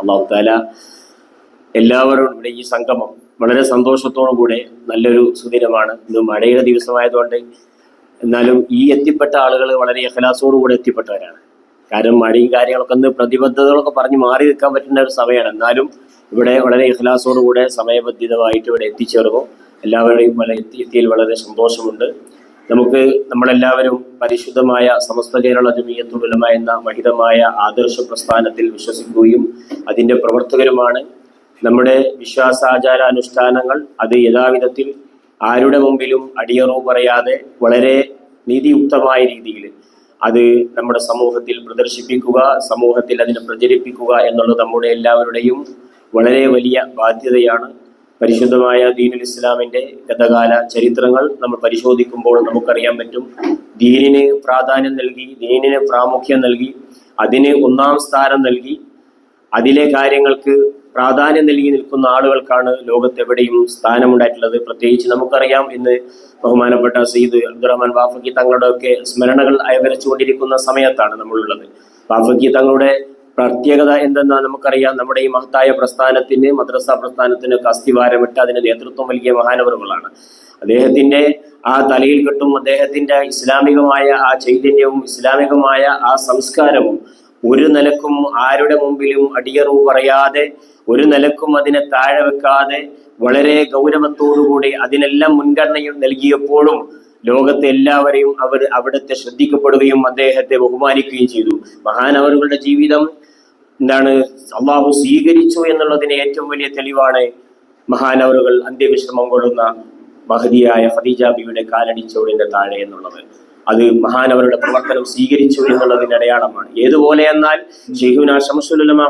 അള്ളാഹു താല എല്ലാവരും ഇവിടെ ഈ സംഗമം വളരെ സന്തോഷത്തോടു കൂടെ നല്ലൊരു സുദിനമാണ്. ഇന്ന് മഴയുടെ ദിവസമായതുകൊണ്ട് എന്നാലും ഈ എത്തിപ്പെട്ട ആളുകൾ വളരെ കൂടെ എത്തിപ്പെട്ടവരാണ്. കാരണം മഴയും കാര്യങ്ങളൊക്കെ ഒന്ന് പ്രതിബദ്ധതകളൊക്കെ പറഞ്ഞ് മാറി നിൽക്കാൻ പറ്റുന്ന ഒരു സമയമാണ്. എന്നാലും ഇവിടെ വളരെ കൂടെ സമയബന്ധിതമായിട്ട് ഇവിടെ എത്തിച്ചേർന്നു. എല്ലാവരുടെയും എത്തിയതിൽ വളരെ സന്തോഷമുണ്ട്. നമുക്ക് നമ്മളെല്ലാവരും പരിശുദ്ധമായ സമസ്ത കേരള ജമീയത്തുലമ എന്ന മഹിതമായ ആദർശ പ്രസ്ഥാനത്തിൽ വിശ്വസിക്കുകയും അതിന്റെ പ്രവർത്തകരുമാണ്. നമ്മുടെ വിശ്വാസാചാര അനുഷ്ഠാനങ്ങൾ അത് യഥാവിധത്തിൽ ആരുടെ മുമ്പിലും അടിയറവ് പറയാതെ വളരെ നീതിയുക്തമായ രീതിയിൽ അത് നമ്മുടെ സമൂഹത്തിൽ പ്രദർശിപ്പിക്കുക സമൂഹത്തിൽ അതിനെ പ്രചരിപ്പിക്കുക എന്നുള്ളത് നമ്മുടെ എല്ലാവരുടെയും വളരെ വലിയ ബാധ്യതയാണ്. പരിശുദ്ധമായ ദീനുൽ ഇസ്ലാമിന്റെ ഗതകാല ചരിത്രങ്ങൾ നമ്മൾ പരിശോധിക്കുമ്പോൾ നമുക്കറിയാൻ പറ്റും. ദീനിന് പ്രാധാന്യം നൽകി ദീനിന് പ്രാമുഖ്യം നൽകി അതിന് ഒന്നാം സ്ഥാനം നൽകി. അതിലെ കാര്യങ്ങൾക്ക് പ്രാധാന്യം നൽകി നിൽക്കുന്ന ആളുകൾക്കാണ് ലോകത്തെവിടെയും സ്ഥാനമുണ്ടായിട്ടുള്ളത്. പ്രത്യേകിച്ച് നമുക്കറിയാം ഇന്ന് ബഹുമാനപ്പെട്ട സയ്യിദ് അബ്ദുറഹ്മാൻ ബാഫക്കി തങ്ങളുടെ ഒക്കെ സ്മരണകൾ അയവരച്ചുകൊണ്ടിരിക്കുന്ന സമയത്താണ് നമ്മളുള്ളത്. ബാഫക്കി തങ്ങളുടെ പ്രത്യേകത എന്തെന്നാ നമുക്കറിയാം. നമ്മുടെ ഈ മഹത്തായ പ്രസ്ഥാനത്തിന് മദ്രസ പ്രസ്ഥാനത്തിന് അസ്ഥിവാരമിട്ട് അതിന് നേതൃത്വം നൽകിയ മഹാനവറുകളാണ്. അദ്ദേഹത്തിന്റെ ആ തലയിൽ കെട്ടും അദ്ദേഹത്തിന്റെ ഇസ്ലാമികമായ ആ ചൈതന്യവും ഇസ്ലാമികമായ ആ സംസ്കാരവും ഒരു നിലക്കും ആരുടെ മുമ്പിലും അടിയറവ് പറയാതെ ഒരു നിലക്കും അതിനെ താഴെ വെക്കാതെ വളരെ ഗൗരവത്തോടുകൂടി അതിനെല്ലാം മുൻഗണനയും നൽകിയപ്പോഴും ലോകത്തെ എല്ലാവരെയും അവർ അവിടുത്തെ ശ്രദ്ധിക്കപ്പെടുകയും അദ്ദേഹത്തെ ബഹുമാനിക്കുകയും ചെയ്തു. മഹാനവറുകളുടെ ജീവിതം എന്താണ്? അള്ളാഹു സ്വീകരിച്ചു എന്നുള്ളതിന് ഏറ്റവും വലിയ തെളിവാണ് മഹാനവറുകൾ അന്ത്യവിശ്രമം കൊള്ളുന്ന മഹതിയായ ഖദീജ ബിയുടെ കാലടിച്ചോടിന്റെ താഴെ എന്നുള്ളത്. അത് മഹാനവരുടെ പ്രവർത്തനം സ്വീകരിച്ചു എന്നുള്ളതിന്റെ അടയാളമാണ്. ഏതുപോലെ എന്നാൽ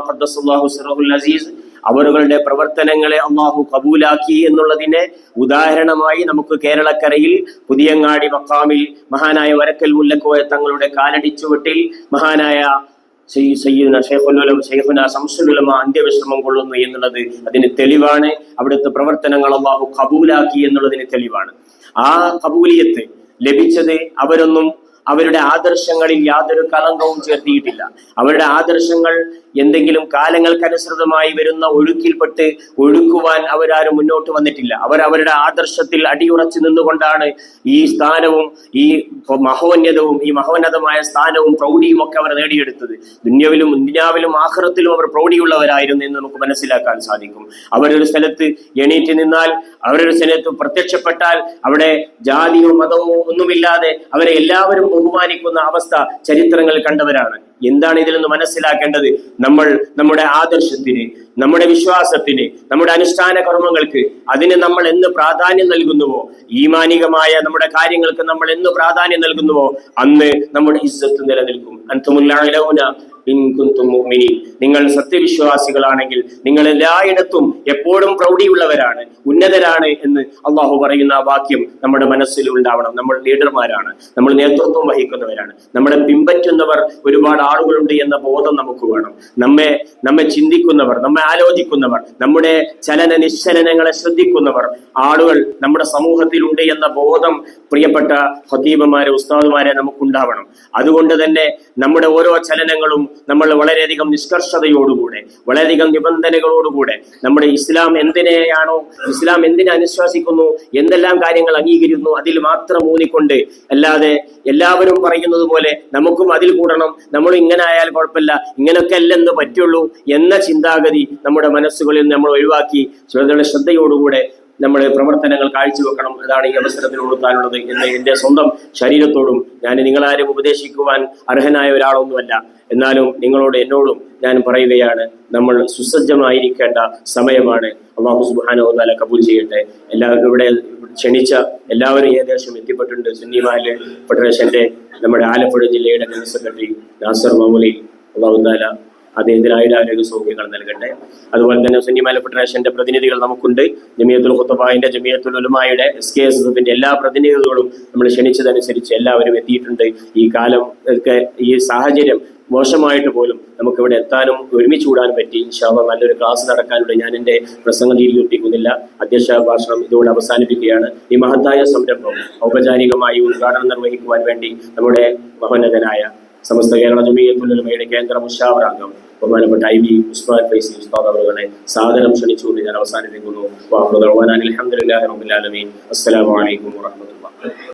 ഖദ്ദസുല്ലാഹു സിറഹുൽ അസീസ് അവരുടെ പ്രവർത്തനങ്ങളെ അള്ളാഹു കബൂലാക്കി എന്നുള്ളതിനെ ഉദാഹരണമായി നമുക്ക് കേരളക്കരയിൽ പുതിയങ്ങാടി മക്കാമിൽ മഹാനായ വരക്കൽ മുല്ലക്കോയ തങ്ങളുടെ കാലടിച്ചുവട്ടിൽ മഹാനായ അന്ത്യവിശ്രമം കൊള്ളുന്നു എന്നുള്ളത് അതിന് തെളിവാണ്. അവിടുത്തെ പ്രവർത്തനങ്ങൾ അള്ളാഹു കബൂലാക്കി എന്നുള്ളതിന് തെളിവാണ്. ആ കബൂലിയത്ത് ലഭിച്ചത് അവരൊന്നും അവരുടെ ആദർശങ്ങളിൽ യാതൊരു കളങ്കവും ചേർത്തിയിട്ടില്ല. അവരുടെ ആദർശങ്ങൾ എന്തെങ്കിലും കാലങ്ങൾക്കനുസൃതമായി വരുന്ന ഒഴുക്കിൽപ്പെട്ട് ഒഴുക്കുവാൻ അവരാരും മുന്നോട്ട് വന്നിട്ടില്ല. അവർ അവരുടെ ആദർശത്തിൽ അടിയുറച്ചു നിന്നുകൊണ്ടാണ് ഈ സ്ഥാനവും ഈ മഹോന്നതവും ഈ മഹോന്നതമായ സ്ഥാനവും പ്രൗഢിയും ഒക്കെ അവർ നേടിയെടുത്തത്. ദുന്യവിലും ദുന്യാവിലും ആഹ്റത്തിലും അവർ പ്രൗഢിയുള്ളവരായിരുന്നു എന്ന് നമുക്ക് മനസ്സിലാക്കാൻ സാധിക്കും. അവരൊരു സ്ഥലത്ത് എണീറ്റ് നിന്നാൽ അവരൊരു സ്ഥലത്ത് പ്രത്യക്ഷപ്പെട്ടാൽ അവിടെ ജാതിയോ മതമോ ഒന്നുമില്ലാതെ അവരെ എല്ലാവരും ബഹുമാനിക്കുന്ന അവസ്ഥ ചരിത്രങ്ങൾ കണ്ടവരാണ്. എന്താണ് ഇതിൽ നിന്ന് മനസ്സിലാക്കേണ്ടത്? നമ്മൾ നമ്മുടെ ആദർശത്തിന് നമ്മുടെ വിശ്വാസത്തിന് നമ്മുടെ അനുഷ്ഠാന കർമ്മങ്ങൾക്ക് അതിന് നമ്മൾ എന്ന് പ്രാധാന്യം നൽകുന്നുവോ? ഈമാനികമായ നമ്മുടെ കാര്യങ്ങൾക്ക് നമ്മൾ എന്ന് പ്രാധാന്യം നൽകുന്നുവോ? അന്ന് നമ്മുടെ ഇസ്സത്ത് നിലനിൽക്കും. കുന്തും മുഅ്മിനീൻ. നിങ്ങൾ സത്യവിശ്വാസികളാണെങ്കിൽ നിങ്ങൾ എല്ലായിടത്തും എപ്പോഴും പ്രൗഢിയുള്ളവരാണ് ഉന്നതരാണ് എന്ന് അള്ളാഹു പറയുന്ന ആ വാക്യം നമ്മുടെ മനസ്സിൽ ഉണ്ടാവണം. നമ്മൾ ലീഡർമാരാണ് നമ്മൾ നേതൃത്വം വഹിക്കുന്നവരാണ്. നമ്മളെ പിൻപറ്റുന്നവർ ഒരുപാട് ആളുകളുണ്ട് എന്ന ബോധം നമുക്ക് വേണം. നമ്മെ നമ്മെ ചിന്തിക്കുന്നവർ നമ്മെ ആലോചിക്കുന്നവർ നമ്മുടെ ചലന നിശ്ചലനങ്ങളെ ശ്രദ്ധിക്കുന്നവർ ആളുകൾ നമ്മുടെ സമൂഹത്തിലുണ്ട് എന്ന ബോധം പ്രിയപ്പെട്ട ഹതീബന്മാരെ ഉസ്താദുമാരെ നമുക്കുണ്ടാവണം. അതുകൊണ്ട് തന്നെ നമ്മുടെ ഓരോ ചലനങ്ങളും നമ്മൾ വളരെയധികം നിഷ്കർഷതയോടുകൂടെ വളരെയധികം നിബന്ധനകളോടുകൂടെ നമ്മുടെ ഇസ്ലാം എന്തിനെയാണോ ഇസ്ലാം എന്തിനെ അനുശ്വാസിക്കുന്നു എന്തെല്ലാം കാര്യങ്ങൾ അംഗീകരിക്കുന്നു അതിൽ മാത്രം ഊന്നിക്കൊണ്ട് അല്ലാതെ എല്ലാവരും പറയുന്നത് പോലെ നമുക്കും അതിൽ കൂടണം നമ്മൾ ഇങ്ങനെ ആയാൽ കുഴപ്പമില്ല ഇങ്ങനൊക്കെ അല്ലെന്ന് പറ്റുള്ളൂ എന്ന ചിന്താഗതി നമ്മുടെ മനസ്സുകളിൽ നമ്മൾ ഒഴിവാക്കി ചിലരുടെ ശ്രദ്ധയോടുകൂടെ നമ്മൾ പ്രവർത്തനങ്ങൾ കാഴ്ചവെക്കണം അതാണ് ഈ അവസരത്തിൽ കൊടുക്കാനുള്ളത് എന്ന് എന്റെ സ്വന്തം ശരീരത്തോടും ഞാൻ നിങ്ങളാരും ഉപദേശിക്കുവാൻ അർഹനായ ഒരാളൊന്നുമല്ല. എന്നാലും നിങ്ങളോട് എന്നോടും ഞാൻ പറയുകയാണ് നമ്മൾ സുസജ്ജമായിരിക്കേണ്ട സമയമാണ്. അള്ളാഹു സുബാനോ നല്ല കബൂൽ ചെയ്യട്ടെ. എല്ലാവരും ഇവിടെ ക്ഷണിച്ച എല്ലാവരും ഏകദേശം എത്തിപ്പെട്ടിട്ടുണ്ട്. സുന്നി ഫെഡറേഷന്റെ നമ്മുടെ ആലപ്പുഴ ജില്ലയുടെ ജനറൽ സെക്രട്ടറി നാസർ മൗലി. അള്ളാഹു താല അദ്ദേഹത്തിന് ആരോഗ്യ സൗകര്യങ്ങൾ നൽകട്ടെ. അതുപോലെ തന്നെ സുന്നിമാല ഫെഡറേഷന്റെ പ്രതിനിധികൾ നമുക്കുണ്ട്. ജമിയത്തുൽ ഖുത്തബായിന്റെ ജമിയത്തുൽ ഉലുമായുടെ എസ് കെ എസ് എഫിന്റെ എല്ലാ പ്രതിനിധികളും നമ്മൾ ക്ഷണിച്ചതനുസരിച്ച് എല്ലാവരും എത്തിയിട്ടുണ്ട്. ഈ കാലം ഈ സാഹചര്യം മോശമായിട്ട് പോലും നമുക്കിവിടെ എത്താനും ഒരുമിച്ച് കൂടാനും പറ്റി. ഇൻഷാല്ല നല്ലൊരു ക്ലാസ് നടക്കാനുള്ള ഞാൻ എന്റെ പ്രസംഗം ദീർഘിപ്പിക്കുന്നില്ല അധ്യക്ഷ ഭാഷണം ഇതോടെ അവസാനിപ്പിക്കുകയാണ്. ഈ മഹത്തായ സംരംഭം ഔപചാരികമായി ഉദ്ഘാടനം നിർവഹിക്കുവാൻ വേണ്ടി നമ്മുടെ മഹോന്നതനായ സമസ്ത കേരള ജമീയത്തുലമയുടെ കേന്ദ്ര മുഷാവറാംഗം ബഹുമാനപ്പെട്ട ഐ വി ഉസ്മാൻ ഫൈസി ഉസ്താദ് അവരുടെ സാദരം ക്ഷണിച്ചുകൊണ്ട് ഞാൻ അവസാനിപ്പിക്കുന്നു. അലഹമുല്ലാ റബുലാലമീൻ അസ്സലാമു അലൈക്കും വാഹമത്തുള്ള